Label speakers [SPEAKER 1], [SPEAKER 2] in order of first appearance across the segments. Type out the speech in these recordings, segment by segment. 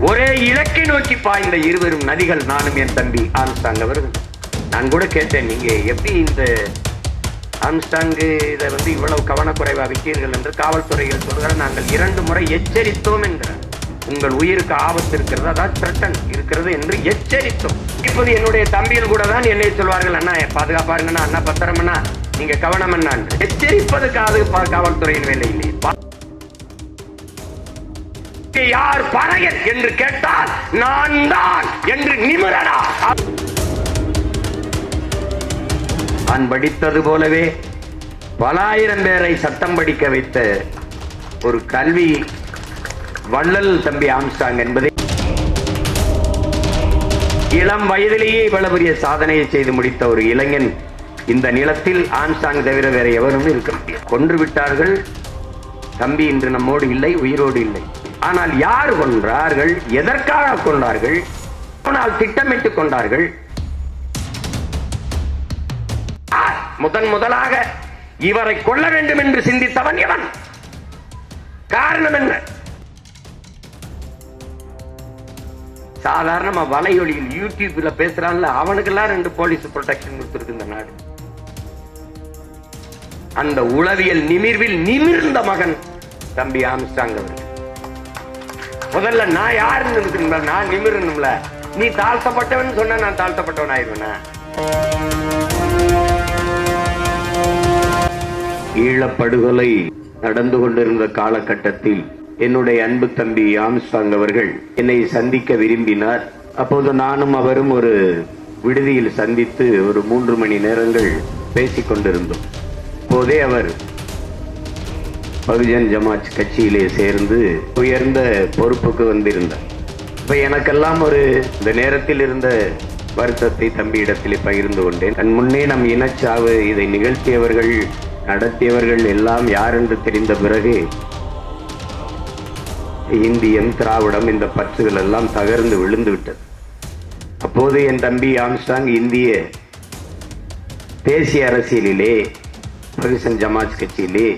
[SPEAKER 1] ஒரே இலக்கை நோக்கி பாய்ந்த இருவரும் நதிகள் நானும் என் தம்பி ஆம்ஸ்டாங் அவர்கள் நான் கூட கேட்டேன் நீங்க எப்படி இந்த ஆம்ஸ்டாங்கு இதை வந்து இவ்வளவு கவனக்குறைவா வைத்தீர்கள்? என்று காவல்துறையில் சொல்கிற நாங்கள் இரண்டு முறை எச்சரித்தோம் என்கிறார். உங்கள் உயிருக்கு ஆபத்து இருக்கிறது அதான் த்ரெட்டன் இருக்கிறது என்று எச்சரித்தோம். இப்போது என்னுடைய தம்பியில் கூட தான் என்னை சொல்வார்கள் அண்ணா பாதுகாப்பாருங்கண்ணா அண்ணா பத்திரமண்ணா நீங்க கவனம் என்ன எச்சரிப்பது காவல்துறையின் வேலை இல்லை யார் பறையன் என்று கேட்டால் நான் தான் என்று நிமிரடா. நான் படித்தது போலவே பலாயிரம் பேரை சட்டம் படிக்க வைத்த ஒரு கல்வி வள்ளல் தம்பி ஆம்ஸ்டாங் என்பதை இளம் வயதிலேயே இவ்வளவு பெரிய சாதனையை செய்து முடித்த ஒரு இளைஞன் இந்த நிலத்தில் ஆம்ஸ்டாங் தவிர வேற எவரும் இருக்க முடியாது. கொன்று விட்டார்கள். தம்பி இன்று நம்மோடு இல்லை உயிரோடு இல்லை. ஆனால் யார் கொன்றார்கள்? எதற்காக கொண்டார்கள்? ஆனால் திட்டமிட்டுக் கொண்டார்கள்? முதன் முதலாக இவரை கொள்ள வேண்டும் என்று சிந்தித்தவன் எவன்? காரணம் என்ன? சாதாரணமா வலையொலியில் யூடியூப்ல பேசுறான்ல அவனுக்கெல்லாம் ரெண்டு போலீஸ் ப்ரொடெக்ஷன் கொடுத்துருக்கு இந்த நாடு. அந்த உளவியல் நிமிர்வில் நிமிர்ந்த மகன் தம்பி ஆம்ஸ்டாங் அவர்கள். முதல்ல நான் யாருன்னு இருக்குங்களா நான் நிமிரணும்ல. நீ தாழ்த்தப்பட்டவன் சொன்னா நான் தாழ்த்தப்பட்டவன் ஆயிடுவேனா? ஈழப்படுகொலை நடந்து கொண்டிருந்த காலகட்டத்தில் என்னுடைய அன்பு தம்பி ஆம்ஸ்டாங் அவர்கள் என்னை சந்திக்க விரும்பினார். அப்போது நானும் அவரும் ஒரு விடுதியில் சந்தித்து ஒரு மூன்று மணி நேரங்கள் பேசிக் கொண்டிருந்தோம் அப்போதே அவர் பகுஜன் ஜமாத் கட்சியிலே சேர்ந்து உயர்ந்த பொறுப்புக்கு வந்திருந்தார். இப்போ எனக்கெல்லாம் ஒரு இந்த நேரத்தில் இருந்த வருத்தத்தை தம்பியிடத்திலே பகிர்ந்து கொண்டேன். தன் முன்னே நம் இனச்சாவு இதை நிகழ்த்தியவர்கள் நடத்தியவர்கள் எல்லாம் யார் என்று தெரிந்த பிறகு இந்தியம் திராவிடம் இந்த பற்றுகள் எல்லாம் தகர்ந்து விழுந்து விட்டது. அப்போது என் தம்பி ஆம்ஸ்டாங் இந்திய தேசிய அரசியலிலே பகுஜன் ஜமாஜ் கட்சியிலே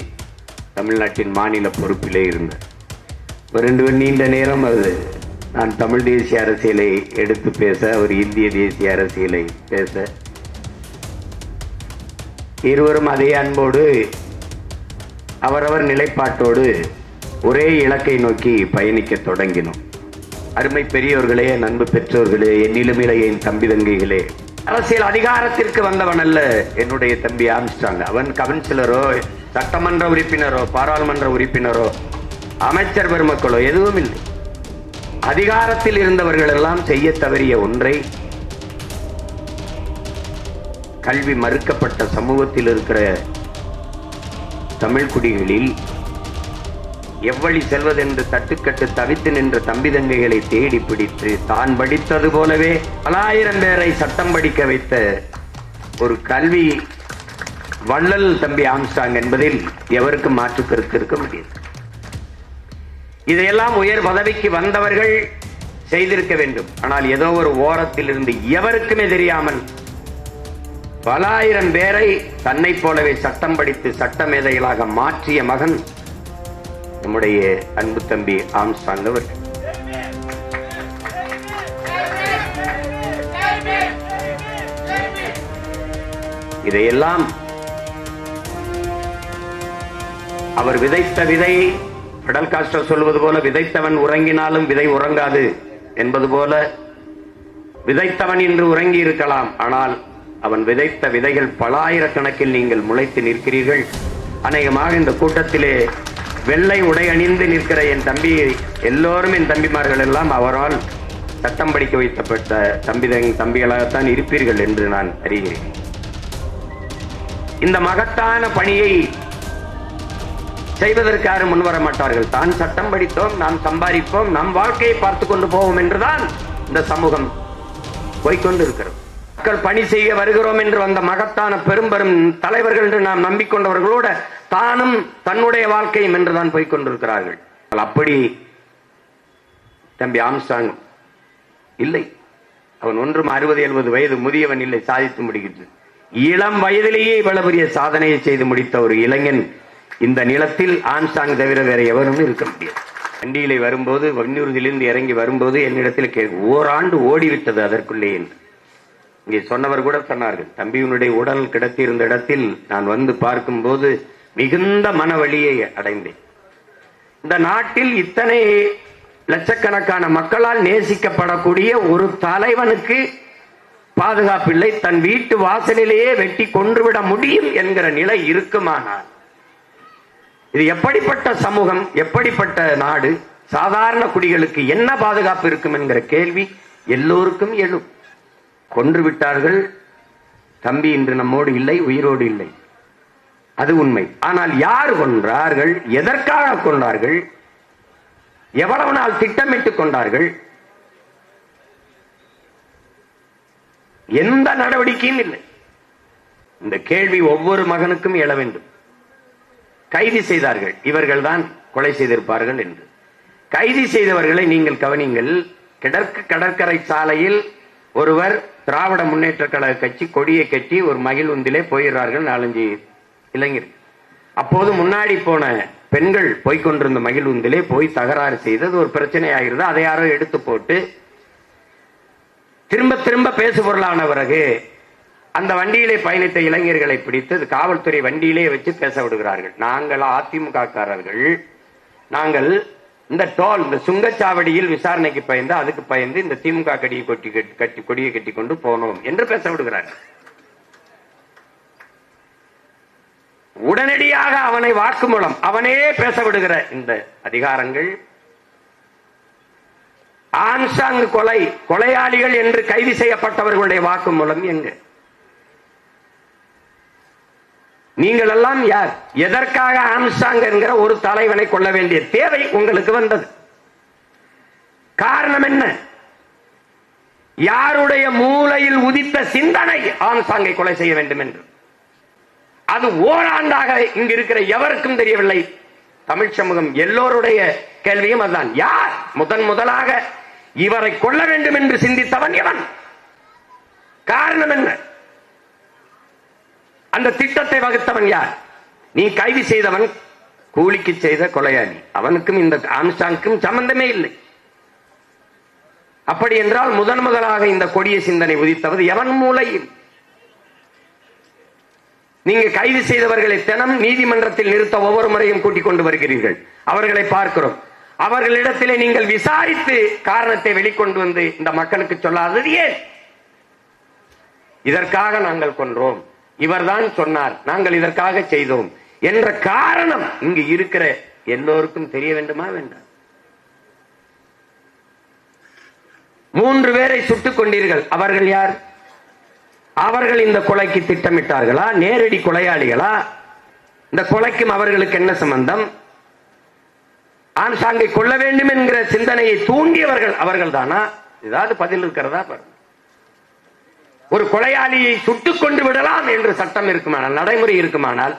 [SPEAKER 1] தமிழ்நாட்டின் மாநில பொறுப்பிலே இருந்தார் ஒரு ரெண்டு நீண்ட நேரம் அது நான் தமிழ் தேசிய அரசியலை எடுத்து பேச அவர் இந்திய தேசிய அரசியலை பேச. இருவரும் அதே அன்போடு அவரவர் நிலைப்பாட்டோடு ஒரே இலக்கை நோக்கி பயணிக்க தொடங்கினோம். அருமை பெரியோர்களே நண்பு பெற்றோர்களே என்னிலும் இளைய என் தம்பி தங்கைகளே. அரசியல் அதிகாரத்திற்கு வந்தவன் அல்ல என்னுடைய தம்பி ஆம்ஸ்டாங் அவன் கவுன்சிலரோ சட்டமன்ற உறுப்பினரோ பாராளுமன்ற உறுப்பினரோ அமைச்சர் பெருமக்களோ எதுவும் இல்லை. அதிகாரத்தில் இருந்தவர்கள் எல்லாம் செய்ய தவறிய ஒன்றை கல்வி மறுக்கப்பட்ட சமூகத்தில் இருக்கிற தமிழ் குடிகளில் செல்வதென்று தட்டுக்கட்டு தவித்து நின்ற தம்பி தங்கைகளை தேடி பிடித்து தான் படித்தது போலவே பலாயிரம் பேரை சட்டம் படிக்க வைத்த ஒரு கல்வி வள்ளல் தம்பி ஆம்ஸ்டாங் என்பதில் எவருக்கும் மாற்று கருத்து இருக்க முடியாது. இதையெல்லாம் உயர் பதவிக்கு வந்தவர்கள் செய்திருக்க வேண்டும். ஆனால் ஏதோ ஒரு ஓரத்தில் இருந்து எவருக்குமே தெரியாமல் பல ஆயிரம் பேரை தன்னை போலவே சட்டம் படித்து சட்ட மேதைகளாக மாற்றிய மகன் நம்முடைய அன்பு தம்பி ஆம்ஸ்டாங் அவர்கள் இதையெல்லாம் அவர் விதைத்த விதை பெடல் காஸ்டர் சொல்வது போல விதைத்தவன் உறங்கினாலும் விதை உறங்காது என்பது போல விதைத்தவன் இன்று உறங்கி இருக்கலாம். ஆனால் அவன் விதைத்த விதைகள் பல ஆயிரக்கணக்கில் நீங்கள் முளைத்து நிற்கிறீர்கள். அநேகமாக இந்த கூட்டத்திலே வெள்ளை உடை அணிந்து நிற்கிற என் தம்பி எல்லோரும் என் தம்பிமார்கள் எல்லாம் அவரால் சட்டம் படிக்க வைத்தப்பட்ட தம்பி தம்பிகளாகத்தான் இருப்பீர்கள் என்று நான் அறிகிறேன். இந்த மகத்தான பணியை செய்வதற்கு யாரும் முன்வர மாட்டார்கள். தான் சட்டம் படித்தோம் நாம் சம்பாதிப்போம் நம் வாழ்க்கையை பார்த்து கொண்டு போவோம் என்றுதான் இந்த சமூகம் போய்கொண்டிருக்கிறது மக்கள் பணி செய்ய வருகிறோம் என்று வந்த மகத்தான பெரும் தலைவர்கள் என்று நாம் நம்பிக்கொண்டவர்களோட தானும் தன்னுடைய வாழ்க்கையும் என்றுதான் போய்கொண்டிருக்கிறார்கள் அப்படி தம்பி ஆம்சாங் இல்லை. அவன் ஒன்றும் அறுபது எழுபது வயது முதியவன் இல்லை சாதித்து முடிக்கிறது. இளம் வயதிலேயே இவ்வளவு பெரிய சாதனையை செய்து முடித்த ஒரு இளைஞன் இந்த நிலத்தில் ஆம்ஸ்டாங் தவிர வேற எவரும் இருக்க முடியாது. வண்டியிலே வரும்போது வன்னியூர்தியிலிருந்து இறங்கி வரும்போது என்னிடத்தில் கே ஓராண்டு ஓடிவிட்டது அதற்குள்ளே என்று. இங்கே சொன்னவர் கூட சொன்னார்கள் தம்பியினுடைய உடல் கிடத்தியிருந்த இடத்தில் நான் வந்து பார்க்கும்போது மிகுந்த மனவழியை அடைந்தேன். இந்த நாட்டில் இத்தனை லட்சக்கணக்கான மக்களால் நேசிக்கப்படக்கூடிய ஒரு தலைவனுக்கு பாதுகாப்பில்லை. தன் வீட்டு வாசலிலேயே வெட்டி கொன்றுவிட முடியும் என்கிற நிலை இருக்குமானால் இது எப்படிப்பட்ட சமூகம் எப்படிப்பட்ட நாடு சாதாரண குடிகளுக்கு என்ன பாதுகாப்பு இருக்கும் என்கிற கேள்வி எல்லோருக்கும் எழும். கொன்று விட்டார்கள் தம்பி இன்று நம்மோடு இல்லை உயிரோடு இல்லை. அது உண்மை. ஆனால் யார் கொன்றார்கள் எதற்காக கொண்டார்கள் எவ்வளவு நாள் திட்டமிட்டுக் கொண்டார்கள் எந்த நடவடிக்கையும் இல்லை. இந்த கேள்வி ஒவ்வொரு மகனுக்கும் எழ வேண்டும். கைது செய்தார்கள். இவர்கள் தான் கொலை செய்திருப்பார்கள் என்று. கைது செய்தவர்களை நீங்கள் கவனிங்கள். கிடற்கு கடற்கரை சாலையில் ஒருவர் திராவிட முன்னேற்ற கழக கட்சி கொடியை கட்டி ஒரு மகிழ்வுந்திலே போயிடுறார்கள் நாலஞ்சு இளைஞர். அப்போது முன்னாடி போன பெண்கள் போய்கொண்டிருந்த மகிழ்வுந்திலே போய் தகராறு செய்தது. ஒரு பிரச்சனை ஆகிறது அதை யாரோ எடுத்து போட்டு திரும்ப திரும்ப பேசு பொருளான பிறகு அந்த வண்டியிலே பயணித்த இளைஞர்களை பிடித்து காவல்துறை வண்டியிலே வச்சு பேச விடுகிறார்கள். நாங்கள் அதிமுககாரர்கள் நாங்கள் இந்த டோல் இந்த சுங்கச்சாவடியில் விசாரணைக்கு பயந்து அதுக்கு பயந்து இந்த திமுக கடியை கொட்டி கட்டி கட்டி கொடியை கட்டி கொண்டு போனோம் என்று பேச விடுகிறார்கள். உடனடியாக அவனை வாக்குமூலம் அவனே பேச விடுகிற இந்த அதிகாரங்கள் ஆன்சாங் கொலை கொலையாளிகள் என்று கைது செய்யப்பட்டவர்களுடைய வாக்குமூலம் எங்க? நீங்கள் எல்லாம் யார்? எதற்காக ஆம்சாங் என்கிற ஒரு தலைவனை கொள்ள வேண்டிய தேவை உங்களுக்கு வந்தது. காரணம் என்ன? யாருடைய மூளையில் உதித்த சிந்தனை ஆம்சாங்கை கொலை செய்ய வேண்டும் என்று. அது ஓராண்டாக இங்கு இருக்கிற எவருக்கும் தெரியவில்லை. தமிழ் சமூகம் எல்லோருடைய கேள்வியும் அதுதான். யார்? முதன் முதலாக இவரை கொள்ள வேண்டும் என்று சிந்தித்தவன் எவன்? காரணம் என்ன? அந்த திட்டத்தை வகுத்தவன் யார்? நீ கைது செய்தவன் கூலிக்கு செய்த கொலையாளி. அவனுக்கும் இந்த ஆம்ஸ்டாங்க்கும் சம்பந்தமே இல்லை. அப்படி என்றால் முதன் முதலாக இந்த கொடிய சிந்தனை உதித்தவது எவன் மூலையில் நீங்க கைது செய்தவர்களை தினம் நீதிமன்றத்தில் நிறுத்த ஒவ்வொரு முறையும் கூட்டிக் கொண்டு வருகிறீர்கள். அவர்களை பார்க்கிறோம். அவர்களிடத்திலே நீங்கள் விசாரித்து காரணத்தை வெளிக்கொண்டு வந்து இந்த மக்களுக்கு சொல்லாதது ஏன்? இதற்காக நாங்கள் கொன்றோம். இவர்தான் சொன்னார் நாங்கள் இதற்காக செய்தோம் என்ற காரணம் இங்கு இருக்கிற எல்லோருக்கும் தெரிய வேண்டுமா வேண்டாம்? மூன்று பேரை சுட்டுக் கொண்டீர்கள். அவர்கள் யார்? அவர்கள் இந்த கொலைக்கு திட்டமிட்டார்களா? நேரடி கொலையாளிகளா? இந்த கொலைக்கும் அவர்களுக்கு என்ன சம்பந்தம்? ஆன்சாங்கை கொள்ள வேண்டும் என்கிற சிந்தனையை தூண்டியவர்கள் அவர்கள் தானா ஏதாவது பதில் இருக்கிறதா பாருங்க. ஒரு கொலையாளியை சுட்டுக் கொண்டு விடலாம் என்று சட்டம் இருக்குமானால் நடைமுறை இருக்குமானால்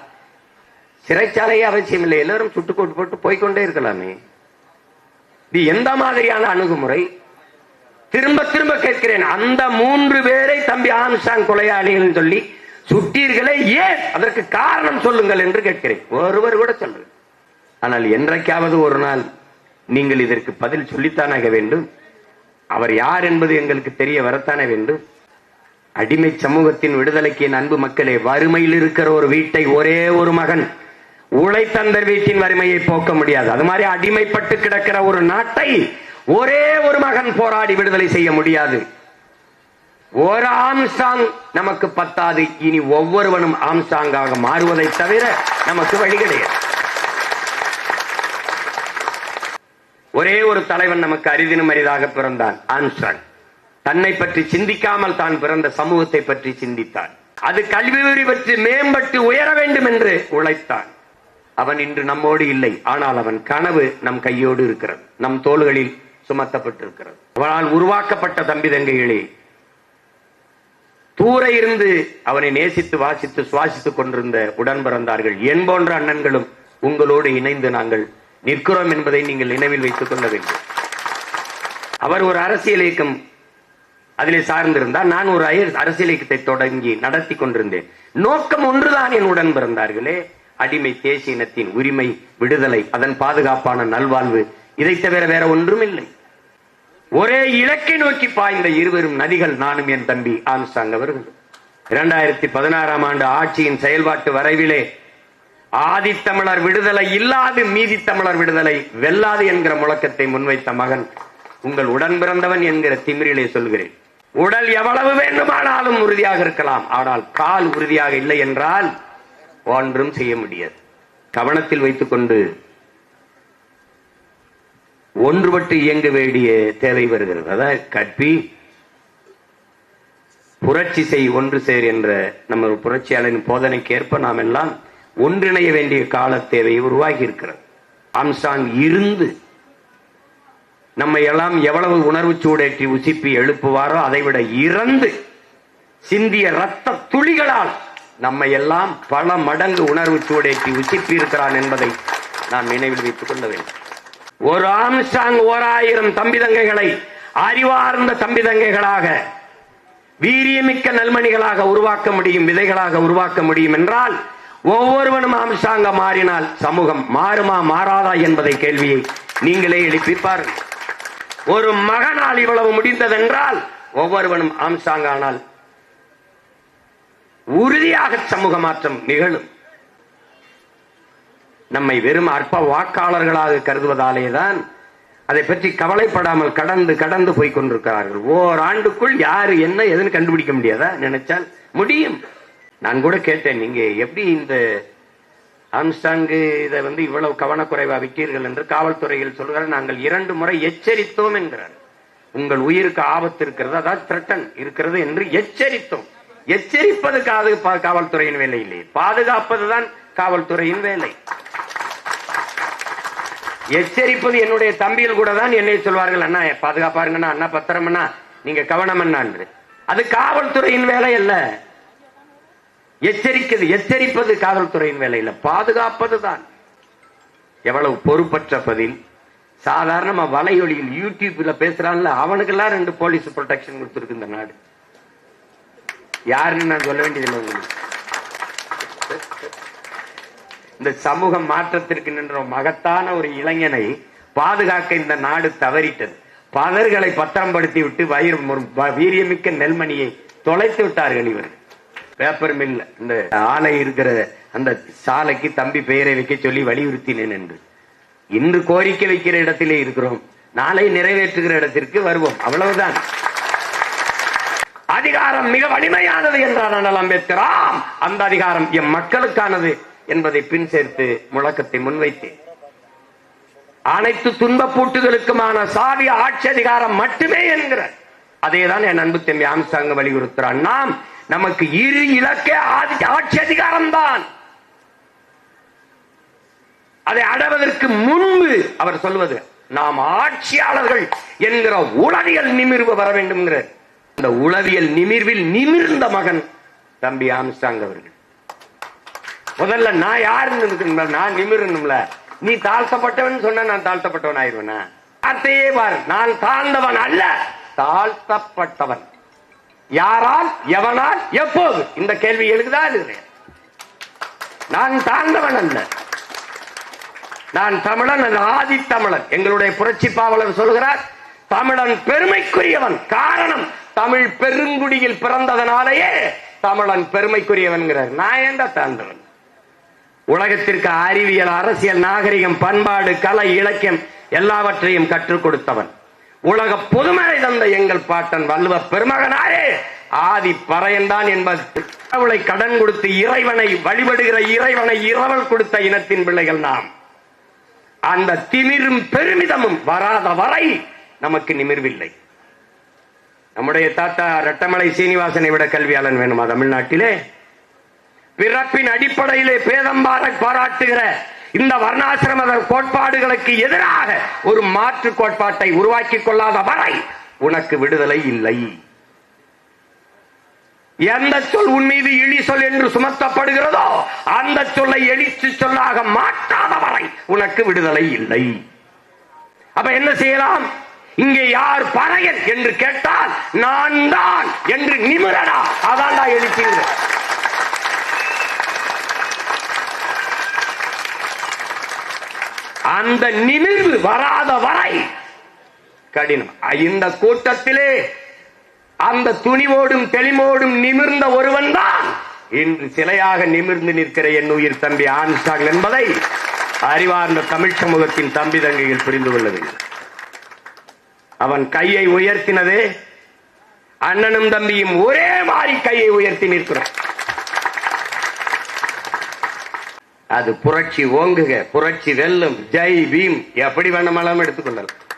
[SPEAKER 1] சிறைச்சாலையே அவசியம் இல்லை. எல்லாரும் சுட்டுக்கோட்டு போட்டு போய்க்கொண்டே இருக்கலாமே. இது எந்த மாதிரியான அணுகுமுறை? திரும்ப திரும்ப கேட்கிறேன். அந்த மூன்று பேரை தம்பி ஆம்சாங் கொலையாளிகள் சொல்லி சுட்டீர்களே ஏன்? அதற்கு காரணம் சொல்லுங்கள் என்று கேட்கிறேன். ஒருவர் கூட சொல்றேன் ஆனால் என்றைக்காவது ஒரு நாள் நீங்கள் இதற்கு பதில் சொல்லித்தானாக வேண்டும். அவர் யார் என்பது எங்களுக்கு தெரிய வரத்தானே வேண்டும். அடிமை சமூகத்தின் விடுதலைக்கு என் அன்பு மக்களே வறுமையில் இருக்கிற ஒரு வீட்டை ஒரே ஒரு மகன் உழைத்தந்தர் வீட்டின் வறுமையை போக்க முடியாது. அது மாதிரி அடிமைப்பட்டு கிடக்கிற ஒரு நாட்டை ஒரே ஒரு மகன் போராடி விடுதலை செய்ய முடியாது. ஒரு ஆம்சாங் நமக்கு பத்தாது. இனி ஒவ்வொருவனும் ஆம்சாங்காக மாறுவதை தவிர நமக்கு வழி கிடையாது. ஒரே ஒரு தலைவன் நமக்கு அரிதினும் அரிதாக பிறந்தான். ஆம்சாங். தன்னை பற்றி சிந்திக்காமல் தான் பிறந்த சமூகத்தை பற்றி சிந்தித்தான். அது கல்வி பற்றி மேம்பட்டு உயர வேண்டும் என்று உழைத்தான். அவன் இன்று நம்மோடு இல்லை. ஆனால் அவன் கனவு நம் கையோடு இருக்கிறது. நம் தோள்களில் சுமத்தப்பட்டிருக்கிறது. அவனால் உருவாக்கப்பட்ட தம்பி தங்கைகளே தூர இருந்து அவனை நேசித்து வாசித்து சுவாசித்துக் கொண்டிருந்த உடன் பிறந்தார்கள். என் போன்ற அண்ணன்களும் உங்களோடு இணைந்து நாங்கள் நிற்கிறோம் என்பதை நீங்கள் நினைவில் வைத்துக் கொள்ள வேண்டும். அவர் ஒரு அரசியல் இயக்கம் அதிலே சார்ந்திருந்தார். நான் ஒரு அரசியலை தொடங்கி நடத்தி கொண்டிருந்தேன். நோக்கம் ஒன்றுதான் என் உடன் பிறந்தார்களே. அடிமை தேசிய இனத்தின் உரிமை விடுதலை அதன் பாதுகாப்பான நல்வாழ்வு இதை தவிர வேற ஒன்றும் இல்லை ஒரே இலக்கை நோக்கி பாய்ந்த இருவரும் நதிகள் நானும் என் தம்பி ஆம்ஸ்டாங் அவர்கள். இரண்டாயிரத்தி பதினாறாம் ஆண்டு ஆட்சியின் செயல்பாட்டு வரைவிலே ஆதித்தமிழர் விடுதலை இல்லாது மீதி தமிழர் விடுதலை வெல்லாது என்கிற முழக்கத்தை முன்வைத்த மகன் உங்கள் உடன் பிறந்தவன் என்கிற திமிரிலே சொல்கிறேன். உடல் எவ்வளவு வேண்டுமானாலும் உறுதியாக இருக்கலாம். ஆனால் கால் உறுதியாக இல்லை என்றால் ஒன்றும் செய்ய முடியாது. கவனத்தில் வைத்துக் கொண்டு ஒன்றுபட்டு இயங்க வேண்டிய தேவை வருகிறது. அதான் கற்பி புரட்சி செய் ஒன்று சேர் என்ற நம்ம புரட்சியாளரின் போதனைக்கு ஏற்ப நாம் எல்லாம் ஒன்றிணைய வேண்டிய கால தேவை உருவாகி இருக்கிறது. அம்சாங் இருந்து நம்மை எல்லாம் எவ்வளவு உணர்வு சூடேற்றி உசிப்பி எழுப்புவாரோ அதைவிட இறந்து சிந்திய ரத்த துளிகளால் நம்மை எல்லாம் பல மடங்கு உணர்வு சூடேற்றி உசிப்பி இருக்கிறான் என்பதை நாம் நினைவில் வைத்துக் கொள்ள வேண்டும். ஒரு ஆம்சாங் ஓர் ஆயிரம் தம்பிதங்கைகளை அறிவார்ந்த தம்பிதங்கைகளாக வீரியமிக்க நல்மணிகளாக உருவாக்க முடியும் விதைகளாக உருவாக்க முடியும் என்றால் ஒவ்வொருவனும் ஆம்ஸ்டாங்க மாறினால் சமூகம் மாறுமா மாறாதா என்பதை கேள்வியை நீங்களே எழுப்பிப்பார்கள் ஒரு மகனால் இவ்வளவு முடிந்ததென்றால் ஒவ்வொருவனும் ஆம்சாங்கானால் உறுதியாக சமூக மாற்றம் நிகழும். நம்மை வெறும் அற்ப வாக்காளர்களாக கருதுவதாலேதான் அதை பற்றி கவலைப்படாமல் கடந்து கடந்து போய் கொண்டிருக்கிறார்கள். ஓர் ஆண்டுக்குள் யாரு என்ன எதுன்னு கண்டுபிடிக்க முடியாதா? நினைச்சால் முடியும். நான் கூட கேட்டேன் நீங்க எப்படி இந்த ஆம்ஸ்டாங்கு இதை வந்து இவ்வளவு கவனக்குறைவா விட்டீர்கள் என்று காவல்துறையில் சொல்கிறார். நாங்கள் இரண்டு முறை எச்சரித்தோம் என்கிறார். உங்கள் உயிருக்கு ஆபத்து இருக்கிறது அதாவது த்ரெட்டன் இருக்கிறது என்று எச்சரித்தோம். எச்சரிப்பது காது பா- காவல்துறையின் வேலை இல்லை பாதுகாப்பதுதான் காவல்துறையின் வேலை. எச்சரிப்பது என்னுடைய தம்பியில் கூட தான் என்னை சொல்வார்கள் அண்ணா பாதுகாப்பாருங்கண்ணா அண்ணா பத்திரம் நீங்க கவனம் என்று அது காவல்துறையின் வேலை அல்ல. எச்சரிக்கிறது எச்சரிப்பது காவல்துறையின் வேலையில் பாதுகாப்பது தான் எவ்வளவு பொறுப்பற்ற பதில். சாதாரணமா வலையொலியில் யூடியூப்ல பேசுறான்ல அவனுக்கெல்லாம் ரெண்டு போலீஸ் ப்ரொடெக்ஷன் கொடுத்துருக்கு இந்த நாடு. யாருன்னு நான் சொல்ல வேண்டியதில்லை உங்களுக்கு. இந்த சமூக மாற்றத்திற்கு நின்ற மகத்தான ஒரு இளைஞனை பாதுகாக்க இந்த நாடு தவறிட்டது. பலர்களை பத்திரப்படுத்தி விட்டு வயிறு ஒரு வீரியமிக்க நெல்மணியை தொலைத்து விட்டார்கள் இவர்கள். பேப்பர் மில் இந்த ஆலை இருக்கிற அந்த சாலைக்கு தம்பி பெயரை வைக்க சொல்லி வலியுறுத்தினேன் என்று. இன்று கோரிக்கை வைக்கிற இடத்திலே இருக்கிறோம். நாளை நிறைவேற்றுகிற இடத்திற்கு வருவோம். அவ்வளவுதான். அதிகாரம் மிக வலிமையானது என்றார் அண்ணல் அம்பேத்கர். ஆம் அந்த அதிகாரம் எம் மக்களுக்கானது என்பதை பின் சேர்த்து முழக்கத்தை முன்வைத்தேன். அனைத்து துன்பப்பூட்டுகளுக்குமான சாவி ஆட்சி அதிகாரம் மட்டுமே என்கிற அதேதான் என் அன்பு தம்பி ஆம்சாங்க வலியுறுத்துறான் நாம் நமக்கு இரு இலக்கே ஆட்சி அதிகாரம் தான் அதை அடைவதற்கு முன்பு அவர் சொல்வது நாம் ஆட்சியாளர்கள் என்கிற உளவியல் நிமிர்வு வர வேண்டும் இந்த உளவியல் நிமிர்வில் நிமிர்ந்த மகன் தம்பி ஆம்ஸ்டாங் அவர்கள். முதல்ல நான் யாருன்னு நான் நிமிரணும்ல. நீ தாழ்த்தப்பட்டவன் சொன்ன நான் தாழ்த்தப்பட்டவன் ஆயிருவேனா அத்தையே பார் நான் தாழ்ந்தவன் அல்ல தாழ்த்தப்பட்டவன். யாரால் எவனால் எப்போது? இந்த கேள்வி எழுதுதா எழுதுறேன் நான் தாழ்ந்தவன் அல்ல. நான் தமிழன் அது ஆதித்தமிழன். எங்களுடைய புரட்சி பாவலர் சொல்கிறார் தமிழன் பெருமைக்குரியவன். காரணம் தமிழ் பெருங்குடியில் பிறந்ததனாலேயே தமிழன் பெருமைக்குரியவன்கிறார். நான் ஏண்டா தாழ்ந்தவன்? உலகத்திற்கு அறிவியல் அரசியல் நாகரிகம் பண்பாடு கலை இலக்கியம் எல்லாவற்றையும் கற்றுக் கொடுத்தவன். உலக புதுமறை தந்த எங்கள் பாட்டன் வள்ளுவ பெருமகனாரே. ஆதி பறையன்தான் என்பது. கடவுளை கடன் கொடுத்து இறைவனை வழிபடுகிற இறைவனை இரவல் கொடுத்த இனத்தின் பிள்ளைகள் நாம். அந்த திமிரும் பெருமிதமும் வராத வரை நமக்கு நிமிர்வில்லை. நம்முடைய தாத்தா ரெட்டமலை சீனிவாசனை விட கல்வியாளன் வேணுமா தமிழ்நாட்டிலே? பிறப்பின் அடிப்படையிலே பேதம்பாரை பாராட்டுகிற இந்த வர்ணாசிரம கோட்பாடுகளுக்கு எதிராக ஒரு மாற்று கோட்பாட்டை உருவாக்கிக் கொள்ளாத வரை உனக்கு விடுதலை இல்லை. எந்த சொல் உன் மீது இழி சொல் என்று சுமத்தப்படுகிறதோ அந்த சொல்லை எழுச்சி சொல்லாக மாற்றாத வரை உனக்கு விடுதலை இல்லை. அப்ப என்ன செய்யலாம்? இங்கே யார் பறையன் என்று கேட்டால் நான் தான் என்று நிமிரடா. அதான்டா எழுச்சிங்கிறேன் அந்த நிமிர்வு வராத வரை கடினம். இந்த கூட்டத்திலே அந்த துணிவோடும் தெளிமோடும் நிமிர்ந்த ஒருவன் தான் இன்று சிலையாக நிமிர்ந்து நிற்கிற என் உயிர் தம்பி ஆன்ஸ்டாங் என்பதை அறிவார்ந்த தமிழ் சமூகத்தின் தம்பி தங்கையில் புரிந்து கொள்ள வேண்டும். அவன் கையை உயர்த்தினதே அண்ணனும் தம்பியும் ஒரே மாறி கையை உயர்த்தி நிற்கிறான் அது புரட்சி ஓங்குக புரட்சி வெல்லும். ஜெய் பீம். எப்படி வேணுமானாலும் எடுத்துக்கொள்ளலாம்.